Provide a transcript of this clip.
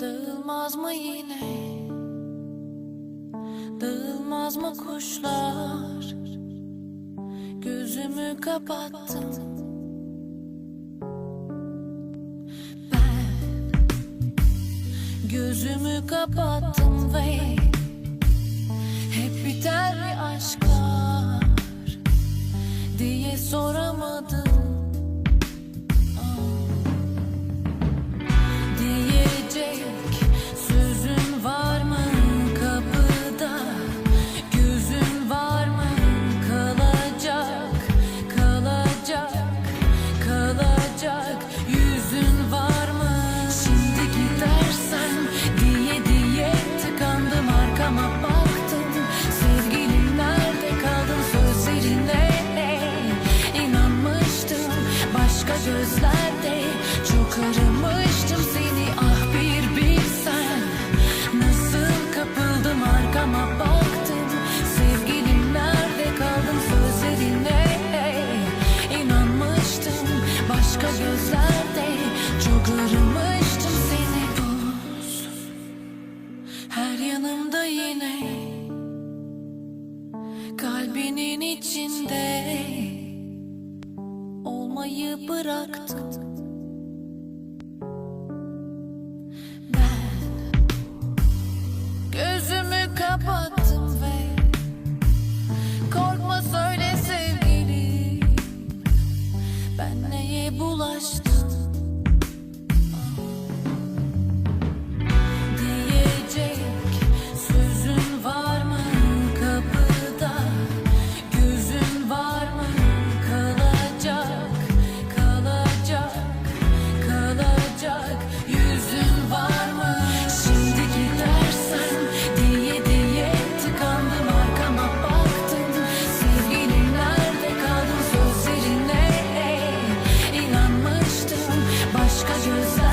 Dağılmaz mı yine? Dağılmaz mı kuşlar? Gözümü kapattım. Ben Gözümü kapattım ve Hep biter aşklar Diye sorar Sarmıştım seni ah bir bir sen Nasıl kapıldım arkama baktım. Sevgilim nerede kaldın sözlerine? İnanmıştım başka gözlerde. Çok aramıştım seni. Buz Her yanımda yine Kalbinin içinde Olmayı bıraktım. ulaştım cause you're